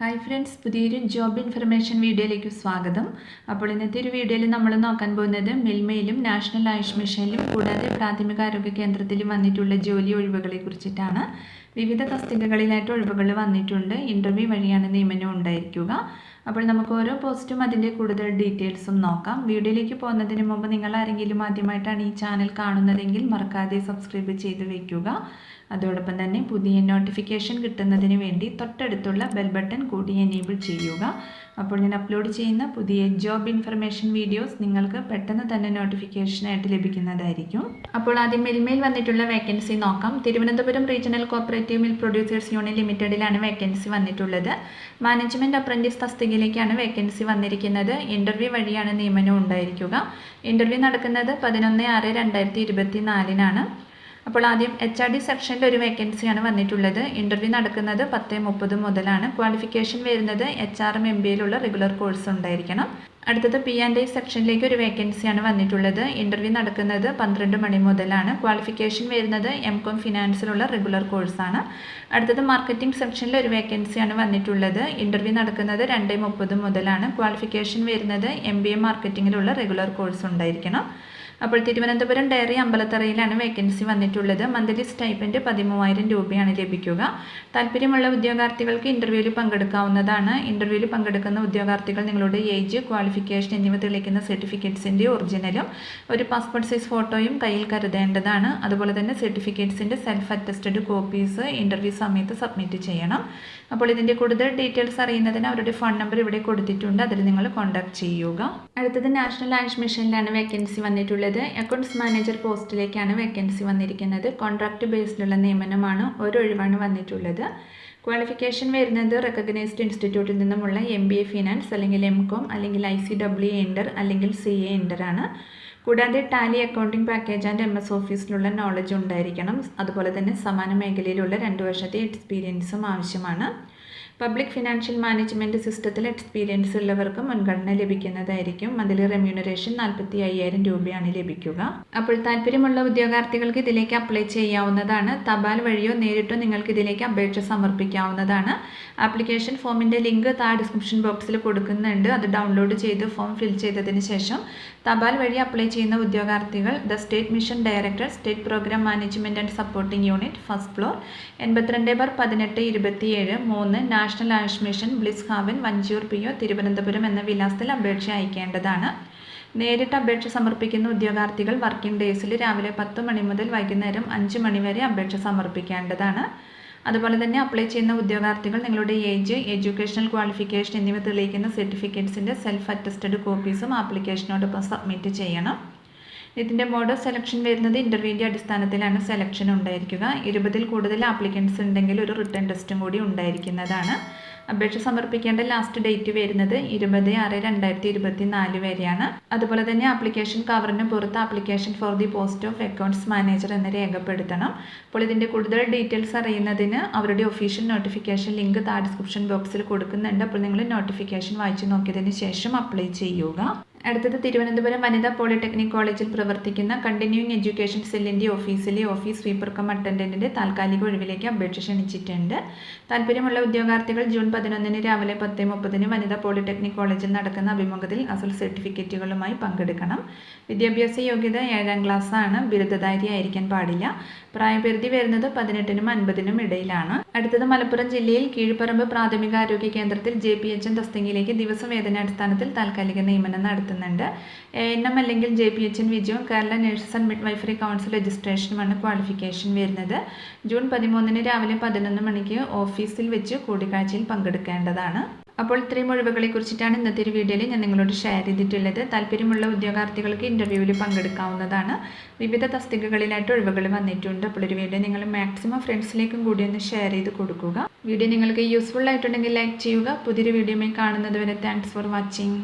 Hi friends പുതിയൊരു job information വീഡിയോയിലേക്ക് സ്വാഗതം. അപ്പോൾ ഇന്നത്തെ ഒരു വീഡിയോയിൽ നമ്മൾ നോക്കാൻ പോകുന്നത് മിൽമയിലും നാഷണൽ ആയുഷ് മിഷനിലും കൂടാതെ പ്രാഥമിക ആരോഗ്യ കേന്ദ്രത്തിലും വന്നിട്ടുള്ള ജോലി ഒഴിവുകളെ കുറിച്ചിട്ടാണ്. വിവിധ തസ്തികകളിലായിട്ട് ഒഴിവുകൾ വന്നിട്ടുണ്ട്. ഇന്റർവ്യൂ വഴിയാണ് നിയമനം ഉണ്ടായിരിക്കുക. അപ്പോൾ നമുക്ക് ഓരോ പോസ്റ്റും അതിന്റെ കൂടുതൽ ഡീറ്റെയിൽസും നോക്കാം. വീഡിയോയിലേക്ക് പോകുന്നതിന് മുമ്പ് നിങ്ങൾ ആരെങ്കിലും ആദ്യമായിട്ടാണ് ഈ ചാനൽ കാണുന്നതെങ്കിൽ മറക്കാതെ സബ്സ്ക്രൈബ് ചെയ്ത് വയ്ക്കുക അതോടൊപ്പം തന്നെ പുതിയ നോട്ടിഫിക്കേഷൻ കിട്ടുന്നതിന് വേണ്ടി തൊട്ടടുത്തുള്ള ബെൽ ബട്ടൺ കൂടി എനേബിൾ ചെയ്യുക. അപ്പോൾ ഞാൻ അപ്ലോഡ് ചെയ്യുന്ന പുതിയ ജോബ് ഇൻഫർമേഷൻ വീഡിയോസ് നിങ്ങൾക്ക് പെട്ടെന്ന് തന്നെ നോട്ടിഫിക്കേഷനായിട്ട് ലഭിക്കുന്നതായിരിക്കും. അപ്പോൾ ആദ്യം മെൽമേൽ വന്നിട്ടുള്ള വേക്കൻസി നോക്കാം. Thiruvananthapuram regional cooperative milk producers union ലിമിറ്റഡിലാണ് vacancy വന്നിട്ടുള്ളത്. മാനേജ്മെന്റ് അപ്രന്റീസ് തസ്തികയിലേക്കാണ് വേക്കൻസി വന്നിരിക്കുന്നത്. ഇന്റർവ്യൂ വഴിയാണ് നിയമനം ഉണ്ടായിരിക്കുക. ഇന്റർവ്യൂ നടക്കുന്നത് പതിനൊന്ന് ആറ് രണ്ടായിരത്തി ഇരുപത്തി നാലിനാണ് അപ്പോൾ ആദ്യം എച്ച് ആർ ഡി സെക്ഷനിൽ ഒരു വേക്കൻസിയാണ് വന്നിട്ടുള്ളത്. ഇന്റർവ്യൂ നടക്കുന്നത് പത്ത് മുപ്പത് മുതലാണ്. ക്വാളിഫിക്കേഷൻ വരുന്നത് എച്ച് ആർ എം എം ബിയിലുള്ള റെഗുലർ കോഴ്സ് ഉണ്ടായിരിക്കണം. അടുത്തത് പി ആൻഡ് ഐ സെക്ഷനിലേക്ക് ഒരു വേക്കൻസിയാണ് വന്നിട്ടുള്ളത്. ഇന്റർവ്യൂ നടക്കുന്നത് പന്ത്രണ്ട് മണി മുതലാണ്. ക്വാളിഫിക്കേഷൻ വരുന്നത് എം കോം ഫിനാൻസിലുള്ള റെഗുലർ കോഴ്സാണ് അടുത്തത് മാർക്കറ്റിംഗ് സെക്ഷനിൽ ഒരു വേക്കൻസിയാണ് വന്നിട്ടുള്ളത്. ഇന്റർവ്യൂ നടക്കുന്നത് രണ്ട് മുപ്പത് മുതലാണ്. ക്വാളിഫിക്കേഷൻ വരുന്നത് എം ബി എ മാർക്കറ്റിങ്ങിലുള്ള റെഗുലർ കോഴ്സ് ഉണ്ടായിരിക്കണം. അപ്പോൾ തിരുവനന്തപുരം ഡയറി അമ്പലത്തറയിലാണ് വേക്കൻസി വന്നിട്ടുള്ളത്. മന്ത്ലി സ്റ്റൈപ്പന്റ് പതിമൂവായിരം രൂപയാണ് ലഭിക്കുക. താല്പര്യമുള്ള ഉദ്യോഗാർത്ഥികൾക്ക് ഇന്റർവ്യൂവിൽ പങ്കെടുക്കാവുന്നതാണ്. ഇന്റർവ്യൂവിൽ പങ്കെടുക്കുന്ന ഉദ്യോഗാർത്ഥികൾ നിങ്ങളുടെ ഏജ് ക്വാളിഫിക്കേഷൻ എന്നിവ തെളിയിക്കുന്ന സർട്ടിഫിക്കറ്റ്സിന്റെ ഒറിജിനലും ഒരു പാസ്പോർട്ട് സൈസ് ഫോട്ടോയും കയ്യിൽ കരുതേണ്ടതാണ്. അതുപോലെ തന്നെ സർട്ടിഫിക്കറ്റ്സിന്റെ സെൽഫ് അറ്റസ്റ്റഡ് കോപ്പീസ് ഇന്റർവ്യൂ സമയത്ത് സബ്മിറ്റ് ചെയ്യണം. അപ്പോൾ ഇതിന്റെ കൂടുതൽ ഡീറ്റെയിൽസ് അറിയുന്നതിന് അവരുടെ ഫോൺ നമ്പർ ഇവിടെ കൊടുത്തിട്ടുണ്ട്. അതിൽ നിങ്ങൾ കോൺടാക്ട് ചെയ്യുക. അടുത്തത് നാഷണൽ ആയുഷ് മിഷനിലാണ് വേക്കൻസി വന്നിട്ടുള്ളത്. അക്കൗണ്ട്സ് മാനേജർ പോസ്റ്റിലേക്കാണ് വേക്കൻസി വന്നിരിക്കുന്നത്. കോൺട്രാക്ട് ബേസിലുള്ള നിയമനമാണ് ഒരു ഒഴിവാണ് വന്നിട്ടുള്ളത്. ക്വാളിഫിക്കേഷൻ വരുന്നത് റെക്കഗ്നൈസ്ഡ് ഇൻസ്റ്റിറ്റ്യൂട്ടിൽ നിന്നുമുള്ള എം ബി എ ഫിനാൻസ് അല്ലെങ്കിൽ എം കോം അല്ലെങ്കിൽ ഐ സി ഡബ്ല്യു എന്റർ അല്ലെങ്കിൽ സി എ എന്റർ ആണ്. കൂടാതെ Tally accounting package and M S ഓഫീസിലുള്ള knowledge ഉണ്ടായിരിക്കണം. അതുപോലെ തന്നെ സമാന മേഖലയിലുള്ള രണ്ട് വർഷത്തെ എക്സ്പീരിയൻസും ആവശ്യമാണ്. പബ്ലിക് ഫിനാൻഷ്യൽ മാനേജ്മെന്റ് സിസ്റ്റത്തിൽ എക്സ്പീരിയൻസ് ഉള്ളവർക്ക് മുൻഗണന ലഭിക്കുന്നതായിരിക്കും. അതിൽ റെമ്യൂണറേഷൻ നാൽപ്പത്തി അയ്യായിരം രൂപയാണ് ലഭിക്കുക. അപ്പോൾ താല്പര്യമുള്ള ഉദ്യോഗാർത്ഥികൾക്ക് ഇതിലേക്ക് അപ്ലൈ ചെയ്യാവുന്നതാണ്. തപാൽ വഴിയോ നേരിട്ടോ നിങ്ങൾക്ക് ഇതിലേക്ക് അപേക്ഷ സമർപ്പിക്കാവുന്നതാണ്. ആപ്ലിക്കേഷൻ ഫോമിന്റെ ലിങ്ക് താ ഡിസ്ക്രിപ്ഷൻ ബോക്സിൽ കൊടുക്കുന്നുണ്ട്. അത് ഡൗൺലോഡ് ചെയ്ത് ഫോം ഫിൽ ചെയ്തതിന് ശേഷം തപാൽ വഴി അപ്ലൈ ചെയ്യുന്ന ഉദ്യോഗാർത്ഥികൾ the state mission director state programme management and supporting unit first floor എൺപത്തിരണ്ട് ബാർ പതിനെട്ട് ഇരുപത്തിയേഴ് മൂന്ന് national Ayush mission bliss haven Vanchiyoor P O Thiruvananthapuram എന്ന വിലാസത്തിൽ അപേക്ഷ അയക്കേണ്ടതാണ്. നേരിട്ട് അപേക്ഷ സമർപ്പിക്കുന്ന ഉദ്യോഗാർത്ഥികൾ വർക്കിംഗ് ഡേയ്സിൽ രാവിലെ പത്ത് മണി മുതൽ വൈകുന്നേരം അഞ്ച് മണി വരെ അപേക്ഷ സമർപ്പിക്കേണ്ടതാണ്. അതുപോലെ തന്നെ അപ്ലൈ ചെയ്യുന്ന ഉദ്യോഗാർത്ഥികൾ നിങ്ങളുടെ ഏജ് എഡ്യൂക്കേഷണൽ ക്വാളിഫിക്കേഷൻ എന്നിവ തെളിയിക്കുന്ന സർട്ടിഫിക്കറ്റ്സിന്റെ സെൽഫ് അറ്റസ്റ്റഡ് കോപ്പീസും ആപ്ലിക്കേഷനോടൊപ്പം സബ്മിറ്റ് ചെയ്യണം. ഇതിന്റെ മോഡ് സെലക്ഷൻ വരുന്നത് ഇന്റർവ്യൂവിന്റെ അടിസ്ഥാനത്തിലാണ് സെലക്ഷൻ ഉണ്ടായിരിക്കുക. ഇരുപതിൽ കൂടുതൽ ആപ്ലിക്കൻസ് ഉണ്ടെങ്കിൽ ഒരു റിട്ടേൺ ടെസ്റ്റും കൂടി ഉണ്ടായിരിക്കുന്നതാണ്. അപേക്ഷ സമർപ്പിക്കേണ്ട ലാസ്റ്റ് ഡേറ്റ് വരുന്നത് ഇരുപത് ആറ് രണ്ടായിരത്തി ഇരുപത്തി നാല് വരെയാണ്. അതുപോലെ തന്നെ ആപ്ലിക്കേഷൻ കവറിന് പുറത്ത് application for the post of accounts manager എന്ന് രേഖപ്പെടുത്തണം. അപ്പോൾ ഇതിന്റെ കൂടുതൽ ഡീറ്റെയിൽസ് അറിയുന്നതിന് അവരുടെ ഒഫീഷ്യൽ നോട്ടിഫിക്കേഷൻ ലിങ്ക് താ ഡിസ്ക്രിപ്ഷൻ ബോക്സിൽ കൊടുക്കുന്നുണ്ട്. അപ്പോൾ നിങ്ങൾ നോട്ടിഫിക്കേഷൻ വായിച്ചു നോക്കിയതിന് ശേഷം അപ്ലൈ ചെയ്യുക. അടുത്തത് തിരുവനന്തപുരം വനിതാ പോളിടെക്നിക് കോളേജിൽ പ്രവർത്തിക്കുന്ന കണ്ടിന്യൂയിങ് എഡ്യൂക്കേഷൻ സെല്ലിന്റെ ഓഫീസിലെ ഓഫീസ് സ്വീപ്പർ കം അറ്റൻഡന്റിന്റെ താൽക്കാലിക ഒഴിവിലേക്ക് അപേക്ഷ ക്ഷണിച്ചിട്ടുണ്ട്. താല്പര്യമുള്ള ഉദ്യോഗാർത്ഥികൾ ജൂൺ പതിനൊന്നിന് രാവിലെ പത്ത് മുപ്പതിന് വനിതാ പോളിടെക്നിക് കോളേജിൽ നടക്കുന്ന അഭിമുഖത്തിൽ അസൽ സർട്ടിഫിക്കറ്റുകളുമായി പങ്കെടുക്കണം. വിദ്യാഭ്യാസ യോഗ്യത ഏഴാം ക്ലാസ്സാണ്. ബിരുദധാരി ആയിരിക്കാൻ പാടില്ല. പ്രായപരിധി വരുന്നത് പതിനെട്ടിനും അൻപതിനും ഇടയിലാണ്. അടുത്തത് മലപ്പുറം ജില്ലയിൽ കീഴ്പ്പറമ്പ് പ്രാഥമികാരോഗ്യ കേന്ദ്രത്തിൽ ജെ പി എച്ച് എൻ തസ്തികയിലേക്ക് ദിവസവേതനാടിസ്ഥാനത്തിൽ താൽക്കാലിക നിയമനം നടത്തുന്നുണ്ട് എ എൻ എം അല്ലെങ്കിൽ ജെ പി എച്ച് എൻ വിജയവും Kerala nurses and midwifery council രജിസ്ട്രേഷനുമാണ് qualification വരുന്നത്. ജൂൺ പതിമൂന്നിന് രാവിലെ പതിനൊന്ന് മണിക്ക് ഓഫീസിൽ വെച്ച് കൂടിക്കാഴ്ചയിൽ പങ്കെടുക്കേണ്ടതാണ്. അപ്പോൾ ഇത്രയും ഒഴിവുകളെ കുറിച്ചിട്ടാണ് ഇന്നത്തെ ഒരു വീഡിയോയിൽ ഞാൻ നിങ്ങളോട് ഷെയർ ചെയ്തിട്ടുള്ളത്. താല്പര്യമുള്ള ഉദ്യോഗാർത്ഥികൾക്ക് ഇന്റർവ്യൂവിൽ പങ്കെടുക്കാവുന്നതാണ്. വിവിധ തസ്തികകളിലായിട്ട് ഒഴിവുകൾ വന്നിട്ടുണ്ട്. അപ്പോൾ ഒരു വീഡിയോ നിങ്ങൾ മാക്സിമം ഫ്രണ്ട്സിലേക്കും കൂടി ഒന്ന് ഷെയർ ചെയ്ത് കൊടുക്കുക. വീഡിയോ നിങ്ങൾക്ക് യൂസ്ഫുൾ ആയിട്ടുണ്ടെങ്കിൽ ലൈക്ക് ചെയ്യുക. പുതിയൊരു വീഡിയോയുമായി കാണുന്നത് വരെ താങ്ക്സ് ഫോർ വാച്ചിങ്